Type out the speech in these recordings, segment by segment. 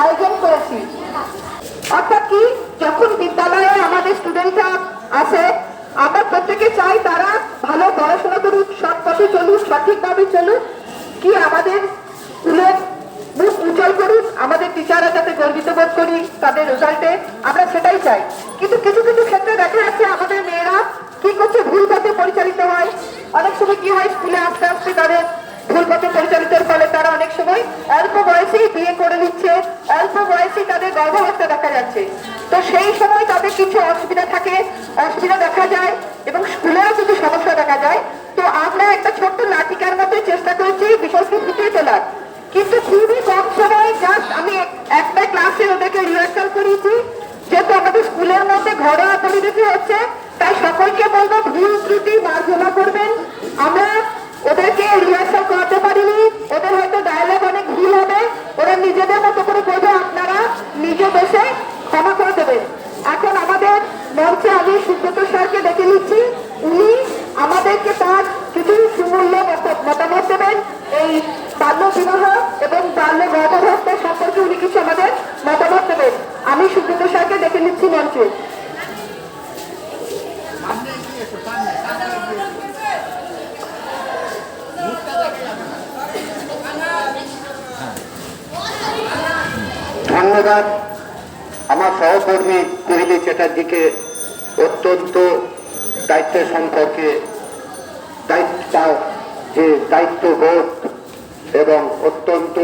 আয়োজন করেছি। অর্থাৎ কি? যখন বিদ্যালয়ে আমাদের স্টুডেন্টরা আসে, আমরা প্রত্যেকে চাই তারা ভালো পড়াশোনা করুক, সৎ চলুক, সঠিকভাবে চলুক, কি আমাদের স্কুলের মুখ উজ্জ্বল করুক আমাদের টিচাররা যাতে গর্বিত বোধ করি, তাদের রেজাল্টে আমরা সেটাই চাই। কিন্তু কিছু কিছু ক্ষেত্রে দেখা যাচ্ছে আমাদের মেয়েরা কি করছে, ভুল পথে পরিচালিত হয়। অনেক সময় কি হয়, স্কুলে আস্তে আস্তে তাদের ভুল পথে পরিচালিতের ফলে তারা অনেক সময় অল্প বয়সেই বিয়ে করে নিচ্ছে, অল্প বয়সেই তাদের গর্ভাবস্থা দেখা যাচ্ছে। তো সেই সময় তাদের কিছু অসুবিধা থাকে, অসুবিধা দেখা যায় এবং স্কুলেও কিছু সমস্যা দেখা যায়। তো আমরা একটা ছোট্ট নাটিকার মতো চেষ্টা করেছি বিষয়টি ফুটিয়ে তোলার। কিন্তু খুবই কম সময় জাস্ট আমি একটা ক্লাসে ওদেরকে রিহার্সাল করিয়েছি। যেহেতু আমাদের স্কুলের মধ্যে ঘরোয়া পরিবেশে হচ্ছে, তাই সকলকে বলব ভুল ত্রুটি মার্জনা করবেন। আমরা ওদেরকে রিহার্সাল করাতে পারিনি, ওদের হয়তো ডায়লগ অনেক ভুল হবে ওরা নিজেদের মতো করে করবে আপনারা নিজে বসে ক্ষমা করে দেবেন এখন আমাদের মঞ্চে আমি সুব্রত স্যারকে ডেকে নিচ্ছি উনি আমাদেরকে তার কিছু সুমূল্য মত- মতামত দেবেন এই বাল্য বিবাহ এবং বাল্য গর্ভবস্থা সম্পর্কে উনি কিছু আমাদের মতামত দেবেন আমি সুব্রত স্যারকে ডেকে নিচ্ছি মঞ্চে ধন্যবাদ। আমার সহকর্মী কোহলি চ্যাটার্জিকে অত্যন্ত দায়িত্বের সম্পর্কে দায়িত্ব যে দায়িত্ববোধ এবং অত্যন্ত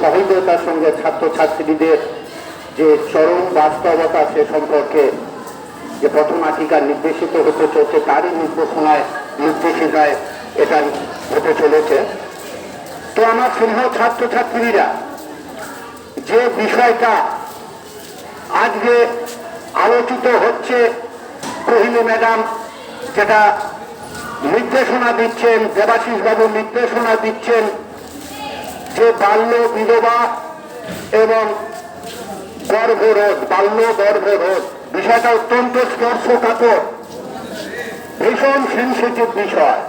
সহৃদতার সঙ্গে ছাত্রছাত্রীদের যে চরম বাস্তবতা সে সম্পর্কে যে পথনাটিকা নির্দেশিত হতে চলছে, তারই নির্দেশনায় নির্দেশিকায় এটা হতে চলেছে। তো আমার স্নেহ ছাত্রছাত্রীরা যে বিষয়টা আজকে আলোচিত হচ্ছে কোহিলি ম্যাডাম যেটা নির্দেশনা দিচ্ছেন দেবাশিস বাবু নির্দেশনা দিচ্ছেন যে বাল্য বিধবা এবং গর্ভরোধ, বাল্য গর্ভরোধ। বিষয়টা অত্যন্ত স্পর্শকাতর, ভীষণ সেন্সিটিভ বিষয়।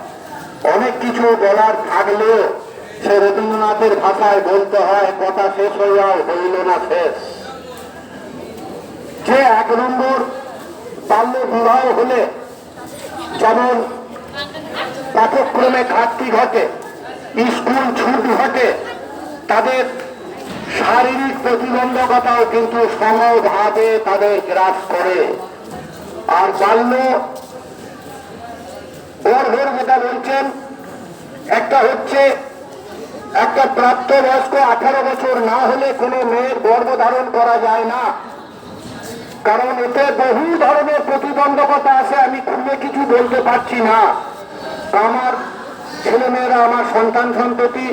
অনেক কিছু বলার থাকলেও সে রবীন্দ্রনাথের ভাষায় বলতে হয়, কথা শেষ হইয়াও হইল না শেষ। যে এক নম্বর বাল্য বিবাহ হলে যেমন পাঠক্রমে ঘাটতি ঘটে, স্কুল ছুট ঘটে, তাদের শারীরিক প্রতিবন্ধকতাও কিন্তু সমভাবে তাদের গ্রাস করে। আর বাল্য গর্ভের যেটা বলছেন, একটা হচ্ছে একটা প্রাপ্তবয়স্ক আঠারো বছর না হলে কোনো মেয়ের গর্ভ ধারণ করা যায় না। কারণ এতে বহু ধরনের প্রতিবন্ধকতা আছে, আমি খুলে কিছু বলতে পারছি না। আমার ছেলেমেয়েরা, আমার সন্তান সন্ততি,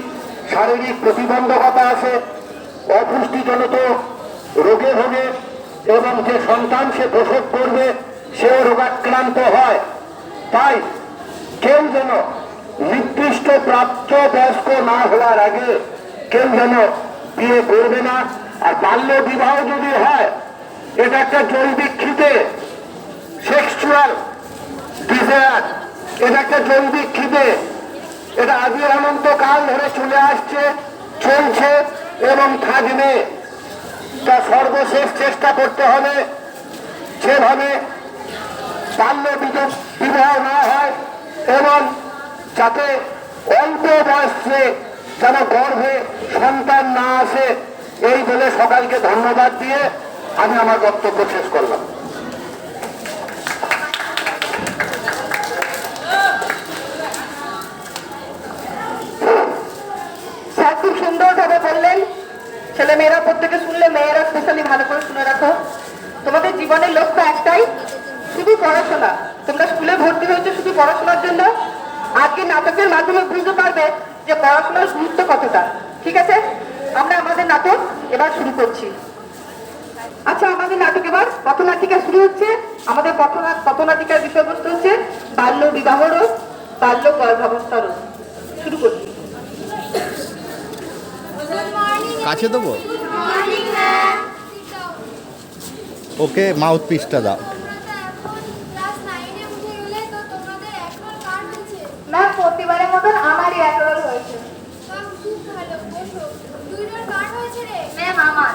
শারীরিক প্রতিবন্ধকতা আছে, অপুষ্টিজনিত রোগে ভোগে, এবং যে সন্তান সে প্রসব করবে, সেও রোগাক্রান্ত হয়। তাই কেউ যেন নির্দিষ্ট প্রাপ্ত বয়স্ক না হওয়ার আগে কেউ যেন বিয়ে করবে না, আর বাল্য বিবাহ যদি হয়, এটা একটা জৈবিক খিদে সেক্সুয়াল ডিজায়ার এটা একটা জৈবিক খিদে এটা আদি অনন্তকাল ধরে চলে আসছে, চলছে এবং থাকবে। তা সর্বশেষ চেষ্টা করতে হবে, যেভাবে বাল্য বিবাহ না হয়, এবং যাতে অল্প বয়সে যেন গর্ভে সন্তান না আসে, এই বলে সকালকে ধন্যবাদ দিয়ে আমি আমার বক্তব্য শেষ করলাম। খুব সুন্দরভাবে বললেন ছেলে মেয়েরা প্রত্যেকে শুনলে, মেয়েরা স্পেশালি ভালো করে শুনে রাখো। তোমাদের জীবনের লক্ষ্য একটাই, শুধু পড়াশোনা। তোমরা স্কুলে ভর্তি হয়েছে শুধু পড়াশোনার জন্য আজকে নাটকের মাধ্যমে বুঝতে পারবে যে পড়াশোনার গুরুত্ব কতটা। ঠিক আছে? আমরা আমাদের নাটক এবার শুরু করছি। আচ্ছা আমাদের নাটক এবার পথনাটিকা শুরু হচ্ছে। আমাদের পথনা, পথনাটিকার বিষয়বস্তু হচ্ছে বাল্য বিবাহ রোগ বাল্য গর্ভাবস্থা রোগ শুরু করছি কাছে দেবো? ওকে মাউথ পিসটা দাও ম্যাম প্রতিবারের মতন আমারই অ্যাপ্রুভাল হয়েছে ম্যাম আমার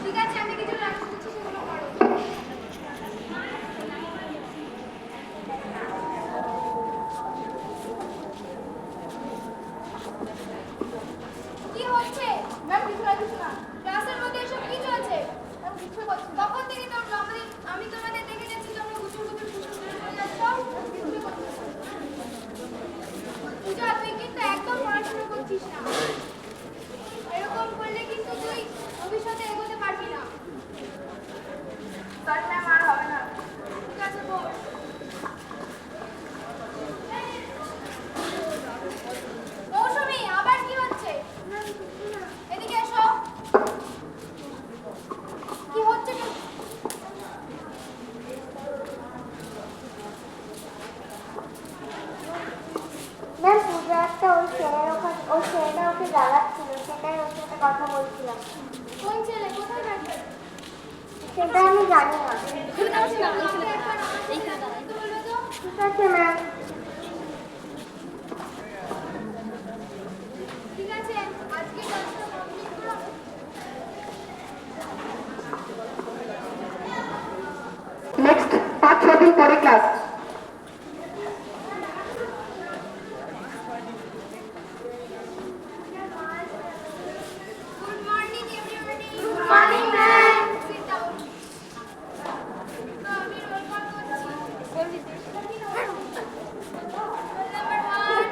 ঠিক আছে আমি কিছু রাখতে দিচ্ছি সেগুলো করো কি হচ্ছে ম্যাম কিছু না কিছু না ক্লাসের মধ্যে এসব কি চলছে ম্যাম কিছু করছি কখন থেকে তোমরা আমি আমি তোমাদের দেখে যাচ্ছি তোমরা গুছুর গুছুর গুছুর করে চলে যাচ্ছ কিছুই করছ না। পূজা তুই কিন্তু একদম পড়াশোনা করছিস না এরকম করলে কিন্তু তুই ভবিষ্যতে এগোতে পারবি না স্যার ম্যাম আর হবে না ঠিক আছে বল মৌসুমি আবার কি হচ্ছে এদিকে এসো কি হচ্ছে কি ম্যাম পূজা একটা ওই ওই ছেলেটা ওকে জ্বালাচ্ছিল সেটাই ওর সাথে কথা বলছিলাম। কোন ছেলে? কোথায় থাকে সেটা আমি জানি না। ঠিক আছে ম্যাম ঠিক আছে আজকে নেক্সট পাঁচ ছ দিন পরে class Good morning, everybody. Good morning, ma'am. Sit down. তো আমি roll call করছি. Roll number one.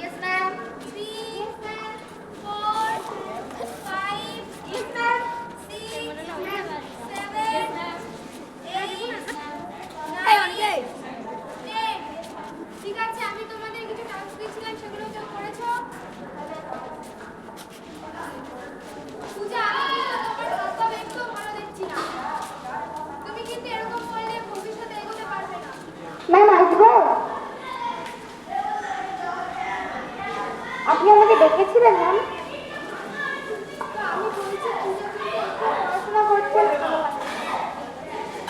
Yes, ma'am. Three. Yes, ma'am. Four. Five. Yes, ma'am. Six. Seven. Eight. Nine. Ten. ঠিক আছে আমি তোমাদের কিছু টাস্ক দিয়েছিলাম সেগুলো কেউ করেছ পূজা আমি কিন্তু তোমার প্রস্তাব একটু ভালো দেখছি না তুমি কিন্তু এরকম করলে ভবিষ্যতে এগোতে পারবে না ম্যাম আসব আপনি আমাকে ডেকেছিলেন ম্যাম তো আমি বলছি পূজা কিন্তু একটু পড়াশোনা করছেন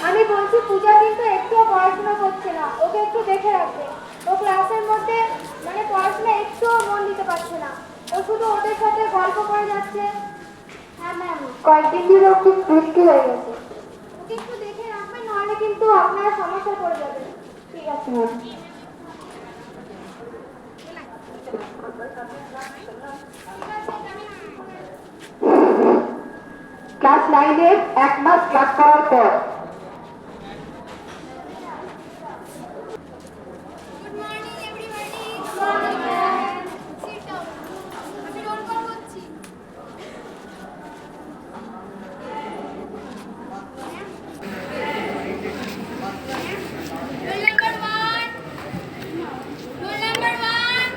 আমি বলছি পূজা কিন্তু একটুও পড়াশোনা করছে না ওকে একটু দেখে রাখবে ও ক্লাসের মধ্যে মানে পড়াশোনা একটুও মন দিতে পারছে না ও শুধু ওদের সাথে গল্প করে যাচ্ছে। হ্যাঁ ম্যাম। কয়েকদিন ধরে খুব দুষ্টি হয়ে গেছে। ওকে একটু দেখে রাখবেন নাহলে কিন্তু আপনারা সমস্যায় পড়ে যাবেন ঠিক আছে ম্যাম। ক্লাস নাইনের এক মাস ক্লাস করার পর good morning everybody good morning sit down আমি রোল কল করছি রোল নাম্বার 1 রোল নাম্বার 1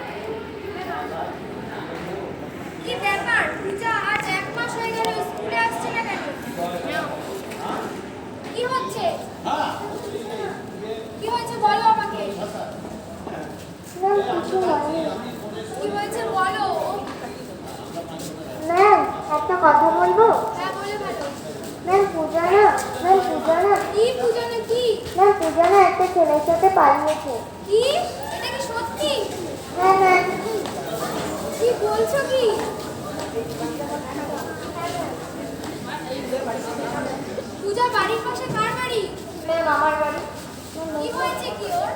কি ব্যাপার পূজা আজ এক মাস হয়ে গেল স্কুলে আসছে না কেন কি হচ্ছে কি হয়েছে বলো আমাকে ম্যাম কিছু হয়নি কি হয়েছে বলো? ম্যাম একটা কথা বলব? হ্যাঁ বলে ভালো। ম্যাম পূজা না ম্যাম পূজা না কি পূজা না কি? ম্যাম পূজা না একটা ছেলের সাথে পালিয়েছে। কি? এটা কি সত্যি? হ্যাঁ ম্যাম। কি বলছো কি? পূজা বাড়ির পাশে কার বাড়ি? ম্যাম আমার বাড়ি। কি হয়েছে কি ওর?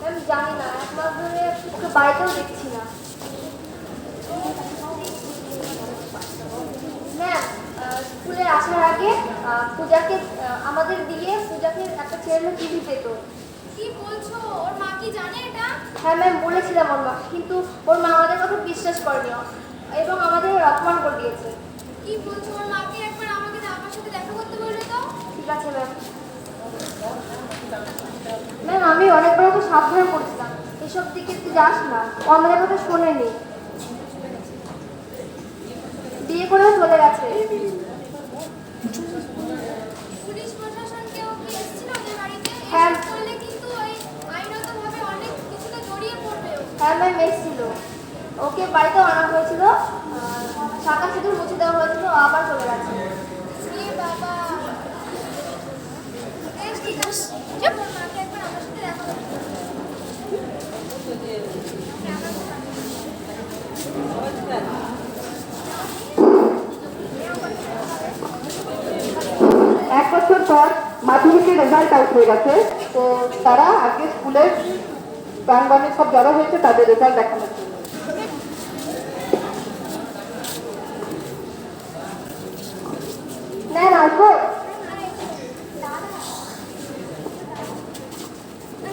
ম্যাম জানি না এক মাস ধরে ওকে বাড়িতেও দেখছি না। ম্যাম স্কুলে আসার আগে পূজাকে আমাদের দিয়ে পূজাকে একটা ছেলে টিভি পেত। কি বলছো? ওর মা কি জানে এটা? হ্যাঁ ম্যাম বলেছিলাম ওর মা কিন্তু ওর মা আমাদের কথা বিশ্বাস করেনি এবং আমাদের অপমান করে দিয়েছে। কি বলছো? ওর মাকে একবার আমাকে আমার সাথে দেখা করতে বললে তো? ঠিক আছে ম্যাম ম্যাম আমি অনেকবার ওকে সাবধান করেছিলাম। এসব দিকে তুই যাস না। আমাদের কথা শোনেনি বিয়ে করেও চলে গেছে। হ্যাঁ। হ্যাঁ ম্যাম এসেছিল। ওকে বাড়িতে আনা হয়েছিল। শাখা সিঁদুর মুছে দেওয়া হয়েছিল আবার চলে গেছে এ বাবা বেশ ঠিক আছে চুপ ওর মাকে একবার আমার সাথে দেখা করতে বল। এক বছর পর মাধ্যমিকের রেজাল্ট আউট হয়ে গেছে। তো তারা আগে স্কুলের প্রাঙ্গণে সব জড়ো হয়েছে, তাদের রেজাল্ট দেখানোর জন্য ম্যাম আসব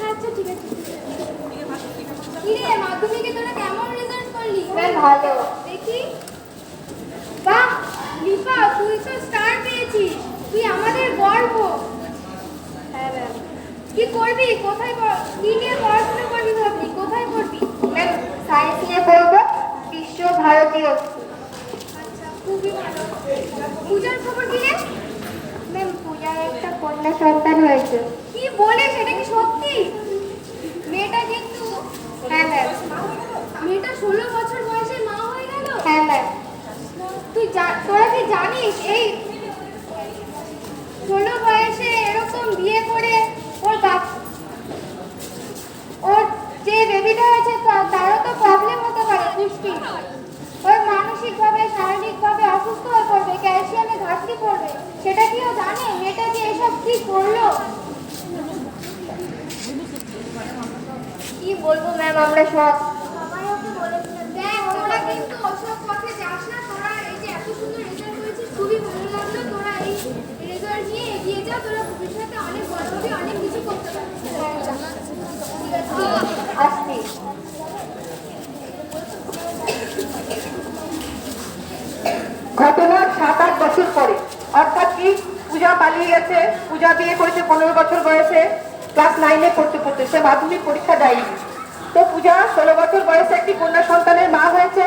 আচ্ছা ঠিক আছে কি রে মাধ্যমিকে তোরা কেমন রেজাল্ট করলি ম্যাম ভালো দেখি বাহ লিপা তুই তো স্টার পেয়েছিস তুই আমাদের গর্ব হ্যাঁ ম্যাম কি করবি কোথায় কি নিয়ে পড়াশোনা করবি ভাবলি? কোথায় করবি ম্যাম সায়েন্স নিয়ে পড়ব বিশ্ব ভারতীয়। আচ্ছা খুবই ভালো। পূজার খবর কি রে? ম্যাম পূজার একটা কন্যা সন্তান হয়েছে। কি বলে সেটা কি সত্যি? মেয়েটা কিন্তু হ্যাঁ ম্যাম। মেয়েটা ষোলো বছর বয়সে মা হয়ে গেল? হ্যাঁ ম্যাম। তুই তোরা কি জানিস? এই ষোলো বয়সে এরকম বিয়ে করে ওর বাপ যে বেবিটা তা- তারও তো প্রবলেম হতে পারে পুষ্টি ওর মানসিকভাবে শারীরিকভাবে অসুস্থ হয়ে পড়বে ক্যালসিয়ামে ঘাটতি পড়বে। সেটা কি ও জানে? মেয়েটা যে এসব কি করল? কি বলব ম্যাম আমরা সব। সবাই ওকে বলেছিল। দেখ তোরা কিন্তু ওসব পথে যাস না তোরা এই যে এত সুন্দর রেজাল্ট করেছিস খুবই ভালো লাগল। তোরা এই রেজাল্ট নিয়ে এগিয়ে যা তোরা ভবিষ্যতে অনেক বড় হবি অনেক কিছু করতে পারবি ঠিক আছে আসছি ঘটনার সাত আট বছর পরে অর্থাৎ কি পালিয়ে গেছে, পূজা বিয়ে করেছে, পনেরো বছর বয়সে ক্লাস নাইনে পড়তে পড়তে, সে মাধ্যমিক পরীক্ষা দেয়নি। তো পূজা ষোলো বছর বয়সে একটি কন্যা সন্তানের মা হয়েছে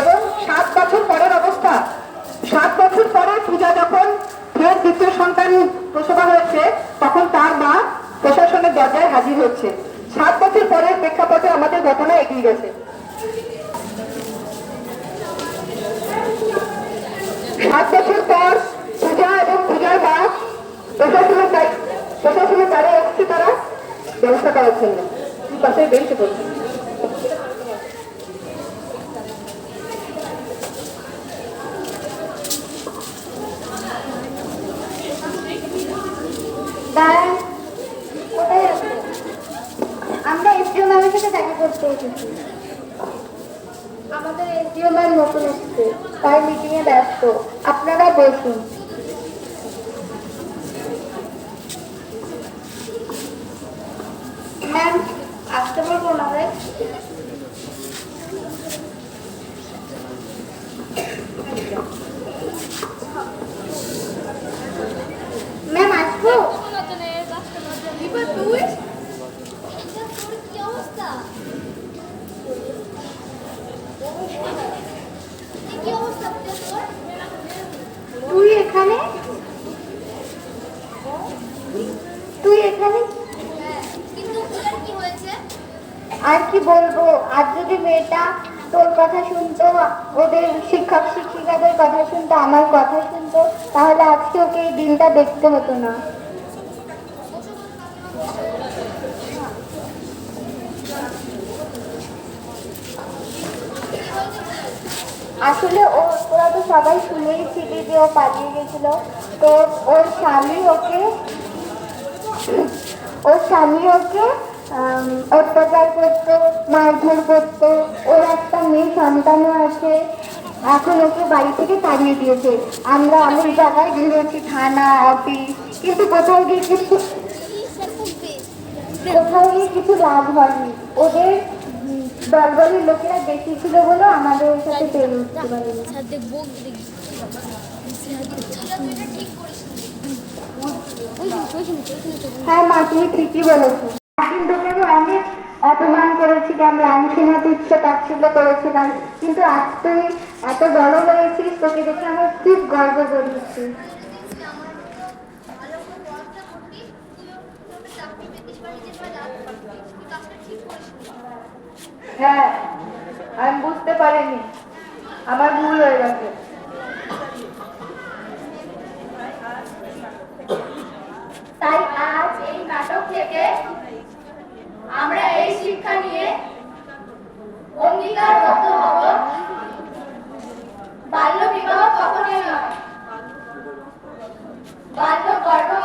এবং সাত বছর পরের অবস্থা। সাত বছর পরে পূজা যখন ফের দ্বিতীয় সন্তান প্রসবা হয়েছে, তখন তার মা প্রশাসনের দরজায় হাজির হচ্ছে সাত বছর পরের প্রেক্ষাপটে আমাদের ঘটনা এগিয়ে গেছে। সাত বছর পর প্রশাসনের প্রশাসনের দ্বারে এসছে তারা ব্যবস্থা করার জন্য পাশে বেরিয়ে পড়ছে আমরা এসডিও ম্যামের সাথে দেখা করতে এসেছি আমাদের এসডিও ম্যাম নতুন এসেছে, তাই মিটিংয়ে ব্যস্ত। আপনারা বসুন ম্যাম আসতে বলব না রে ম্যাম আসব লিপা তুই তোর কি অবস্থা এই কি অবস্থা পূজা তোর তুই এখানে তুই এখানে হ্যাঁ কিন্তু পূজার কি হয়েছে আর কি বলব আর যদি মেয়েটা তোর কথা শুনতো ওদের শিক্ষক শিক্ষিকাদের কথা শুনতো আমার কথা শুনতো তাহলে আজকে ওকে এই দিনটা দেখতে হতো না। আসলে ওরা তো সবাই শুনেইছিলি যে ও পালিয়ে গেছিল। তো ওর স্বামী ওকে, ওর স্বামী ওকে অত্যাচার করতো, মারধর করতো। ওর একটা মেয়ে সন্তানও আছে। এখন ওকে বাড়ি থেকে তাড়িয়ে দিয়েছে। আমরা অনেক জায়গায় ঘুরেছি থানা অফিস কিন্তু কোথাও গিয়ে কিছু কোথাও গিয়ে কিছু লাভ হয়নি। ওদের দলবলের লোকেরা বেশি ছিল বলে আমাদের সাথে হ্যাঁ মা, তুমি ঠিকই বলেছ। কিন্তু অনেক অপমান করে করেছিলাম রামসীনা তুচ্ছ তাচ্ছিল্য করেছিলাম কিন্তু আজ তুই এত বড় হয়েছিস তোকে দেখে আমার খুব গর্ব করেছি হ্যাঁ আমি বুঝতে পারিনি আমার ভুল হয়ে গেছে। তাই আজ এই নাটক থেকে আমরা এই শিক্ষা নিয়ে অঙ্গীকারবদ্ধ হব। বাল্য বিবাহ কখনোই নয়। বাল্য গর্ভাবস্থা